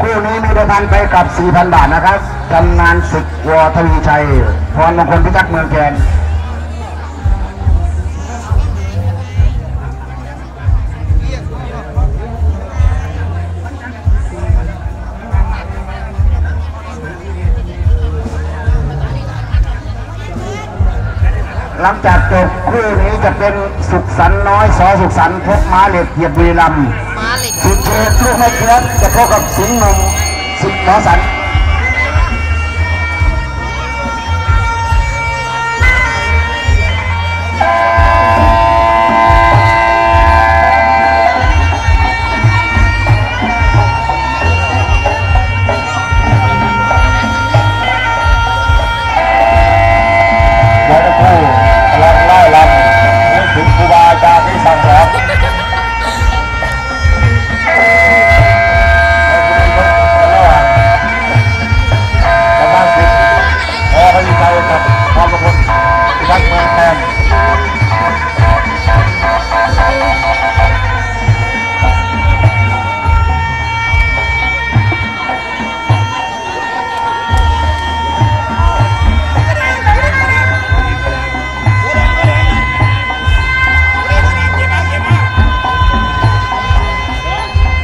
คู่นี้มีเดิพันไปกับ 4,000 บาทนะครับกำนานศึกวอทวีชัยพรมงคลพิทักษ์เมืองแกน หลังจากจบคู่นี้จะเป็นสุขสันต์น้อยสอสุขสันต์พบม้าเหล็กเหยียบบุรีรัมย์มาเหล็กสิบเอ็ดลูกไม่เกิดจะพบกับสิงห์นมสิบหมอสัน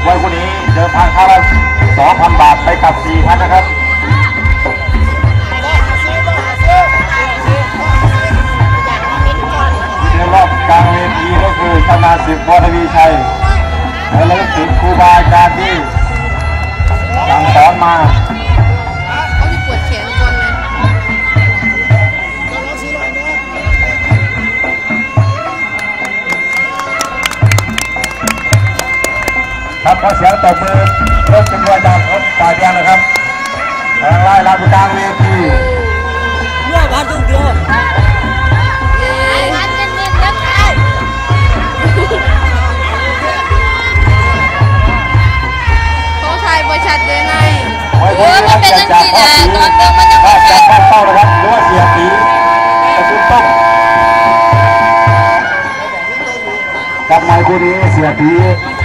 วันคู่นี้เดินทางค่าละ2,000บาทไปกับ4,000นะครับในรอบกลางเวทีก็คือชนะสิบวรวีชัยและเลึกถึงครูบาอาจารย์ที่สั่งสอนมา ครับขอเสียงตบมือรถเป็นตัวจากรถตาแดงนะครับกำลังไล่ลำกลางเวทีเขา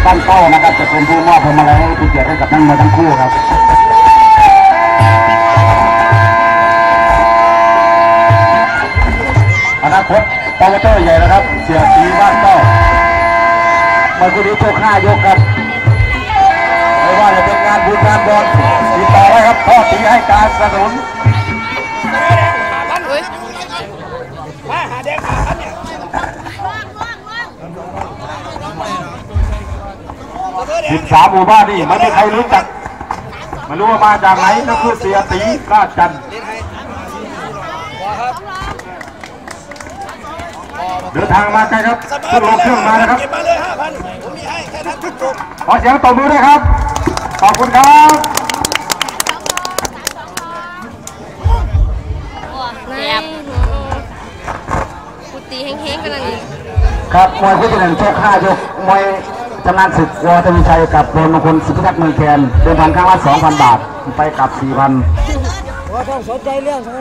ตั้งเป้านะครับจะเป็นผู้มอบพวงมาลัยให้ผู้เกียรติให้กับทั้งมวยทั้งคู่ครับอนาคตโปรโมเตอร์ใหญ่นะครับ เสียตีบ้านเก้ามวยคู่นี้โชคห้ายกครับไม่ว่าจะเป็นงานบุญงานบอลติดต่อไว้ครับพ่อตีให้การสนับสนุน เฮ้ย 13หมู่บ้านนี่ไม่มีใครรู้จักไม่รู้ว่ามาจากไหนนั่นคือเสียตีราชจันทร์เดินทางมาไกลครับขึ้นลงเครื่องมานะครับมาเลยห้าพันผมมีให้แค่นั้นจบขอเสียงตบมือด้วยครับ ขอบคุณครับแนบกูตีแห้งๆกันนั่นเองครับมวยคู่ที่หนึ่งโชคห้ายกมวย จำนานศึกวอทวีชัยกับพลมงคลสิทธิทักษ์เมืองแคนเดิมพันครั้งละ2,000 บาท ไปกับ 4,000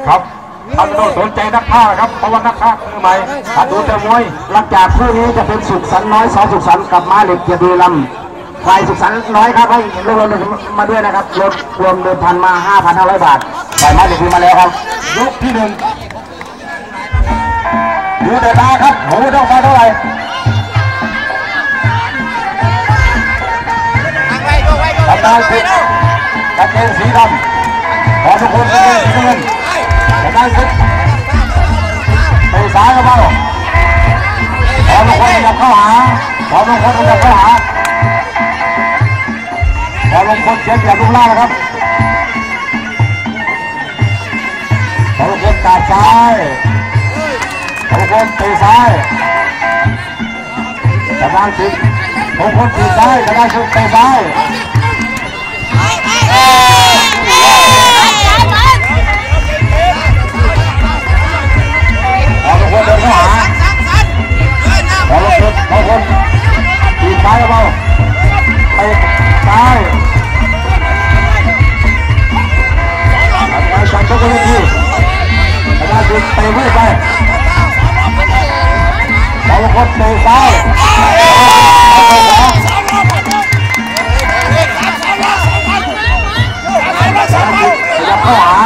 ครับท่านต้องสนใจนักฆ่าครับเพราะว่านักฆ่าคือใหม่ถ้าดูแต่มวยหลังจากคู่นี้จะเป็นสุขสันต์น้อยสอสุขสันต์กับม้าเหล็กเกียรติบุรีรัมย์ฝ่ายสุขสันต์น้อยครับให้รวมรวมมาด้วยนะครับรวมรวมเดิมพันมา5,500บาทฝ่ายม้าเหล็กมีมาแล้วครับยกที่หนึ่งดูแต่ตาครับโหต้องมาเท่าไหร่ ทำงานสิกางเกงสีดำขอทุกคนกางเกงสีน้ำเงินทำงานสิไปซ้ายเบ้าไปขอทุกคนขยับเข้าหาขอทุกคนขยับเข้าหาขอลงคนเสียเปรียบลูกล่านะครับขอทุกคนกาดซ้ายขอทุกคนตะซ้ายทำงานสิทุกคนตีซ้ายทำงานสิเตะซ้าย เอาคนเดินเข้าหาเอาทุกคนเอาคนตีซ้ายเบาไปซ้ายไปสั่งทุกคนทีไปได้ดีไปไม่ไปเอาทุกคนเตะซ้ายเอาขวา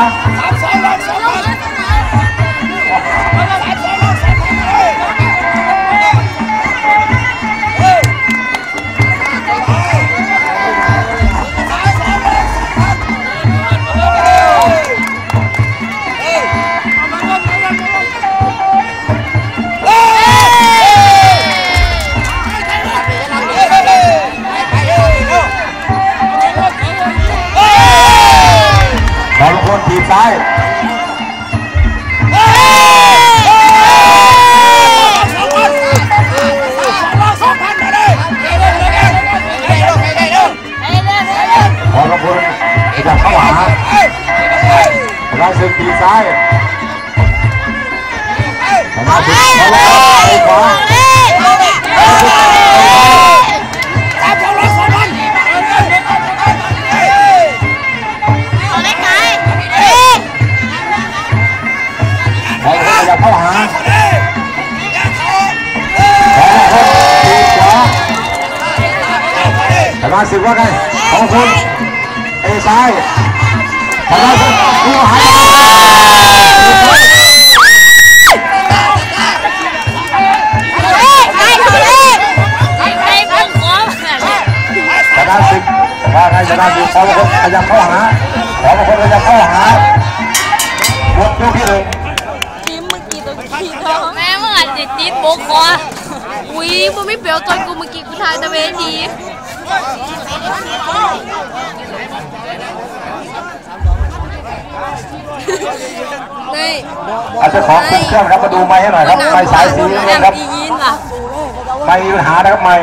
กูเมื่อกี้กูทายตะเวทีนี่อาจจะขอคุมเครื่องครับมาดูไม้ให้หน่อยครับไม้สายสีนี่ครับอียินว่ะไม้มีปัญหานะครับไม้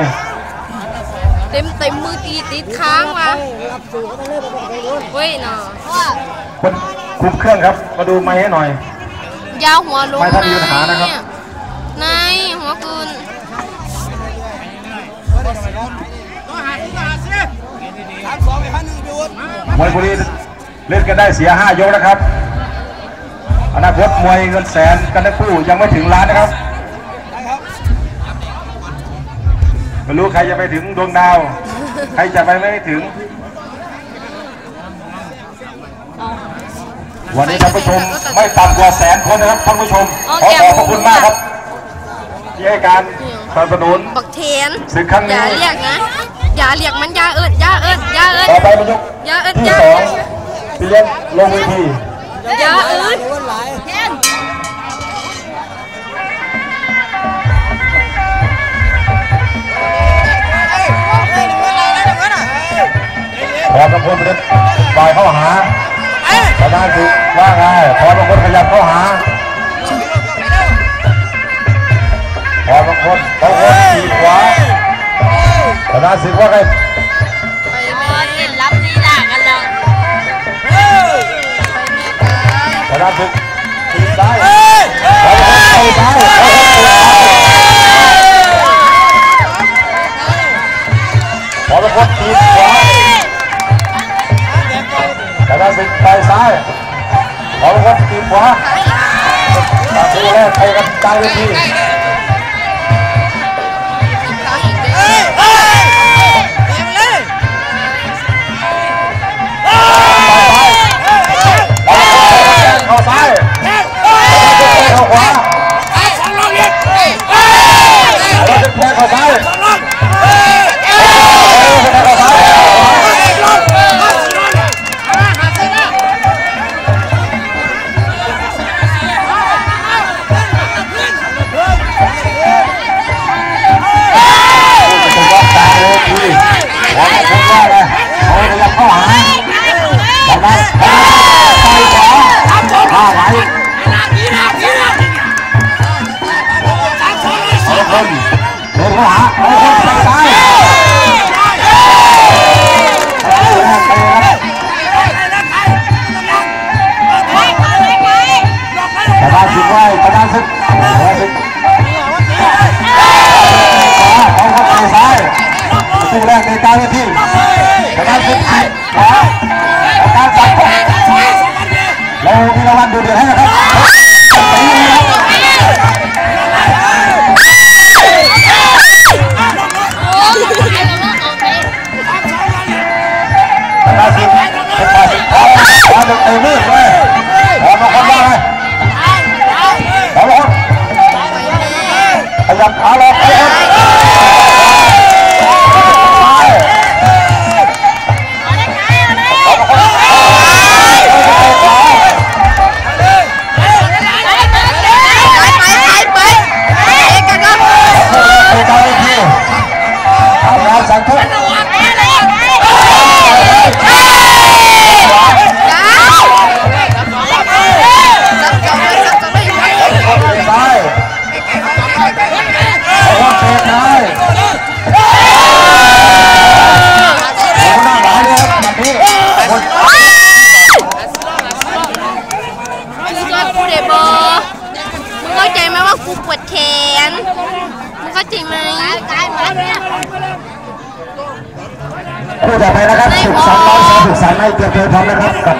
เต็มเต็มมือตีติดค้างว่ะเว้ยเนาะคนคุมเครื่องครับ มาดูไม้ให้หน่อยยาวหัวลงไม่ถ้ามีปัญหานะครับนายหัวกุนสา มสองไปพันหนึ่งดูดมวยบุรีเล่นกันได้เสียห้ายกนะครับ อนาคตมวยเงินแสนกันทั้งคู่ยังไม่ถึงล้านนะครับไม่รู้ใครจะไปถึงดวงดาว ใครจะไปไม่ถึง วันนี้ท่านผู้ชมไม่ต่ำกว่าแสนคนนะครับท่านผู้ชมขอขอบพระคุณมากครับที่ให้การ สนับสนุนบักเทนศึกครั้งอย่านี้เรียกนะ อย่าเรียกมันอยาเอิดอยาเอิดอยาเอิดต่อไปเป็นยกอย่าเอิดที่อย่าสอเอิงดที่เล่นลงเวทีอย่าเอิดเทนพอบางคนเป็นฝ่ายเข้าหาชนะศึกว่าไงพอบางคนขยับเข้าหา พอบางคนบางคนขีขวาชนะศึกว่าไงไปแม่เล่นรับลีลากันแล้วชนะศึกขีดซ้ายพอบางคนเข้าซ้ายพอบางคนขีขวาชนะศึกไปซ้ายพอบางคนขีขวาตาคู่แรกไปกันกลางเวที เข้าซ้ายเข้าขวาเราจะแพ้เข้าซ้ายเข้า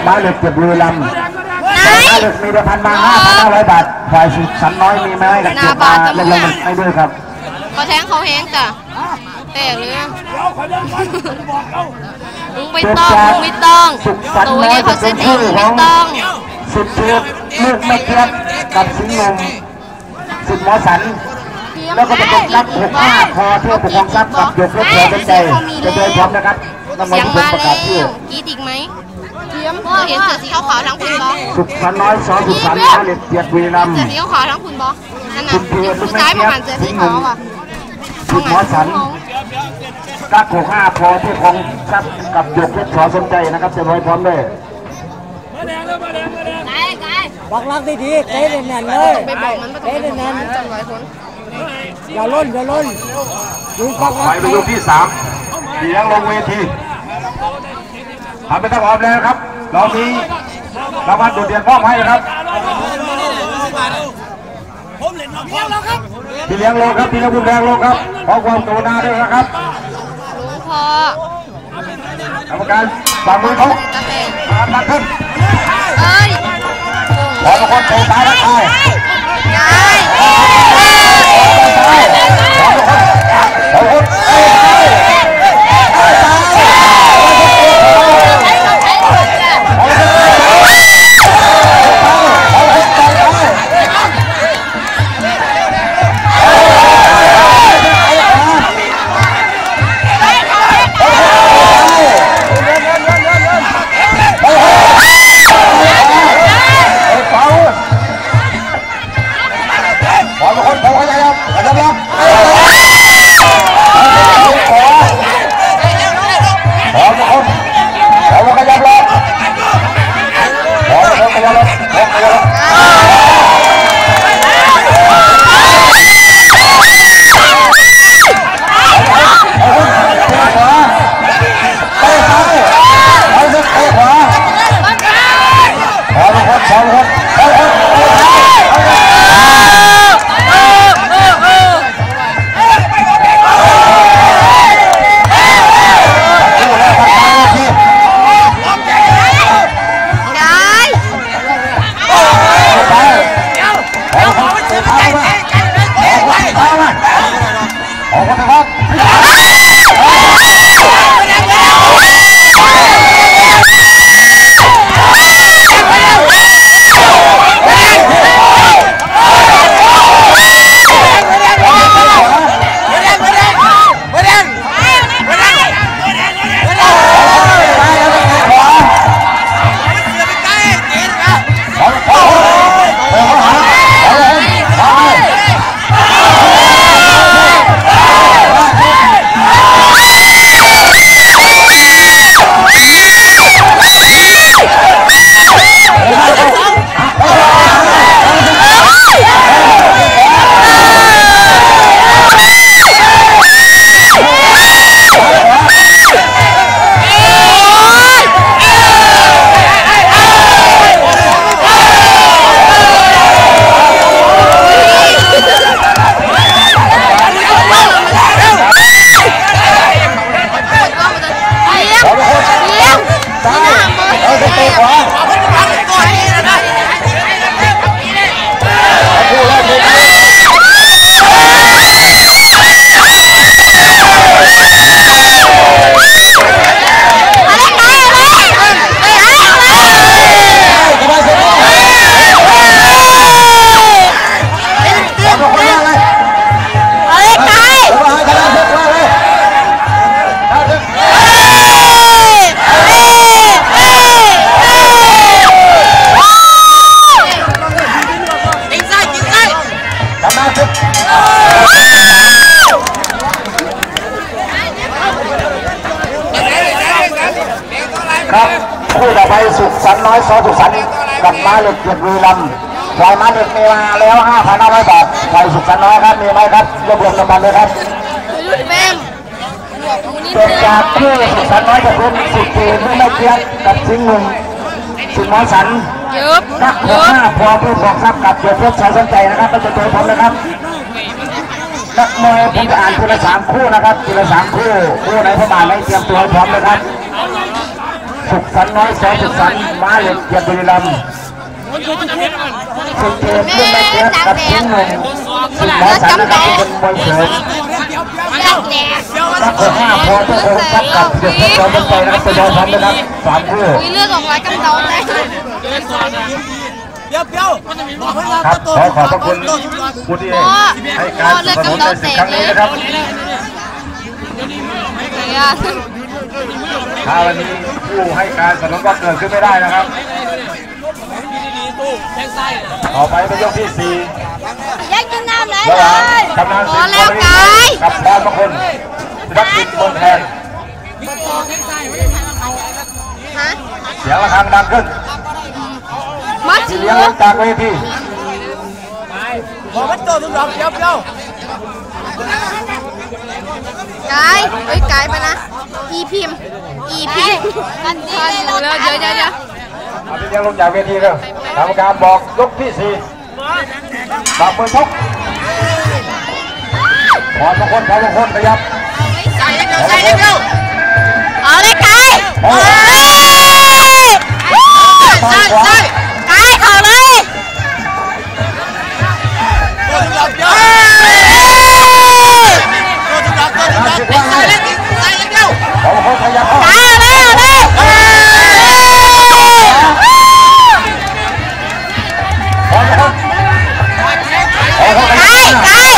ม้าเหล็กเกียรติบุรีรัมย์ไหนม้าเหล็กมีเดิมพันมา5,500บาทฝ่ายสันน้อยมีไม้กับเกียรติมาเล่นลงให้ด้วยครับเขาแทงเขาแห้งจ้ะแตกเลยมึงไม่ต้องมึงไม่ต้องสุขสันต์ตัวน้อยเขาเส้นนเอชื่งไม่ต้องสุดเทียบลูกแม่เทียบกับสิงห์หนุ่มสุดหมอสันแล้วก็จะเป็นนักหกห้าคอเที่ยวปกครองทรัพย์กับหยกเล็กเสือเป็นใจจะเดินพร้อมนะครับเสียงมาแล้วกีดอีกไหม เทียมเห็นเสือสีขาวๆทั้งคุณบอสุขสันน้อยสอสุขสันต์มาเล็กเกียรติบุรีรัมเสือสีขาวๆทั้งคุณบอนั่นน่ะผู้ชายประมาณเสือสีขาวอะสุดหมอสันกักหกห้าพอที่ของทรัพย์กับหยกเล็กเสือสนใจนะครับจะร้อยพร้อมด้วยมาแดงเลยมาแดงมาแดงไกลไกลบอกลักดีๆเตะแน่นเลยไปบอกมันไม่ต้องไปบอกมันจังหวะคนอย่าล้นอย่าล้นดูปักลัไปกเป็นยกที่สามเลี้ยงลงเวที ทำไปตั้งพร้อมแล้วนะครับ เรามีรางวัลโดดเด่นมอบให้นะครับพี่เลี้ยงลงครับพี่เลี้ยงบุญแดงลงครับขอความกรุณาด้วยนะครับลุงพอกรรมการสั่งมือเขากาแฟตามนักขึ้นเอ้ยขอทุกคนโผล่ซ้ายและซ้ายยายขอทุกคนขอทุกคน ไหมครับรวบรวมรางวัลเลยครับแม่มหลวกมูนิดเกิดนึงจากที่สุขสันต์น้อยจะเป็นสิบปีไม่ไม่เกียรติกับสิงห์หนุ่มสิงห์หมอสันยึบนักหยึกบห้าพอผู้บอกทรัพย์กับเกียรติเพชรชายสนใจนะครับก็จะเจอผมนะครับนักมวยผมจะอ่านทีละสามคู่นะครับทีละสามคู่คู่ไหนเข้ามาไม่เตรียมตัวให้พร้อมนะครับสุขสันต์น้อยสอสุขสันต์ม้าเหล็กเกียรติบุรีรัมย์ สุขเกตขึ้นเกียรติกับทิ้งหนึ่งสุขหมอสันนะครับที่เป็นมวยเสริมจับแดดนักห้าพอทุกคนครับกับเด็กทุกคนใจนะครับตัวพร้อมนะครับสามคู่อุ้ยเลือดออกไหลกำเดาเลยเดี๋ยวเดี๋ยวครับขอขอบพระคุณผู้ที่ให้การสนับสนุนในสิ่งครั้งนี้นะครับเนี่ยถ้าวันนี้ผู้ให้การสนับสนุนก็เกิดขึ้นไม่ได้นะครับ ต่อไปเป็นยกที่สี่แยกกินน้ำไหนระหเลว่างยกำนันพสิองห์แล้วกายกับพรมงคลรักสิทธิ์เมืองแทนฮะเสียงระฆังดังขึ้นมาที่ถือเลี้ยงลงจากเวทีบอกว่าตัวทุกดอกเดี๋ยวเดี๋ยวกายเอ้ยกายไปนะ อีพิมพ์อีพิมพ์กันดีเลยเราเดี๋ยวเดี๋ยว เดี๋ยวเอาที่เลี้ยงลงจากเวทีแล้วกรรมการบอกยกที่สี่ปรับมือชกพรมงคลพรมงคลขยับใส่เดี๋ยวใส่เดี๋ยวเอาเลยกายโอ้ยใช่ใช่กายเอาเลยตัวทุกดอกเดี๋ยวตัวทุกดอกตัวทุกดอกใส่เดี๋ยวใส่เดี๋ยวพรมงคลขยับเข้า ยั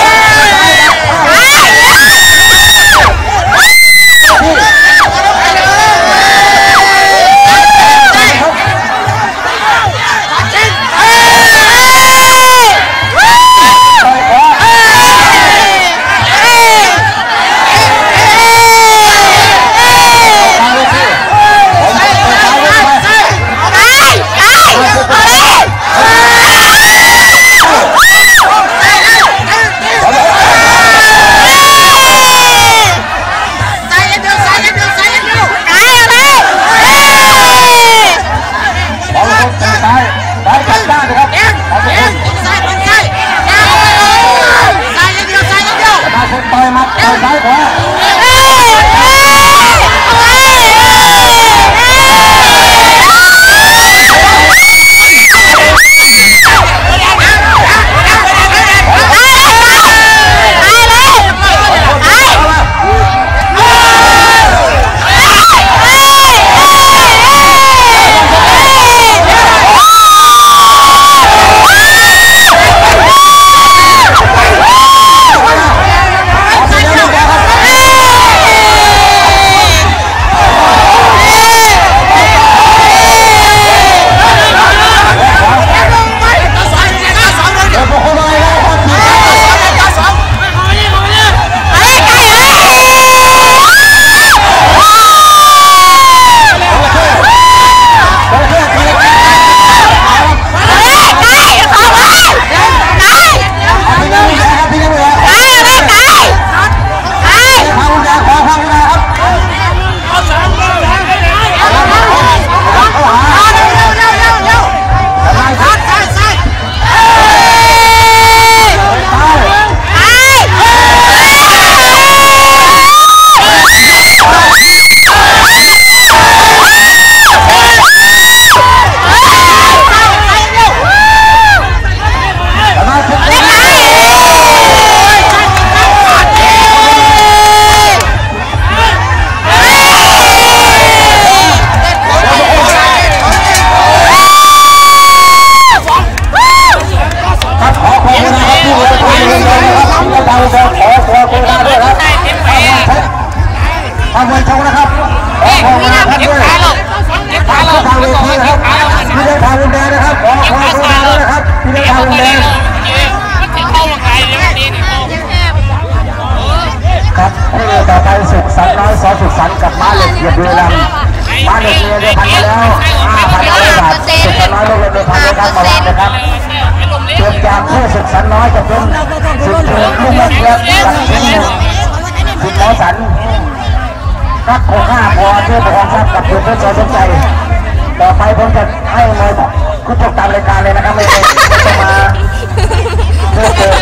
องทรัพย์กับคุณเพื่อสนใจ ต่อไปผมจะให้มวยคุณจบตามรายการเลยนะครับไม่ใช่จะมาเพื่อ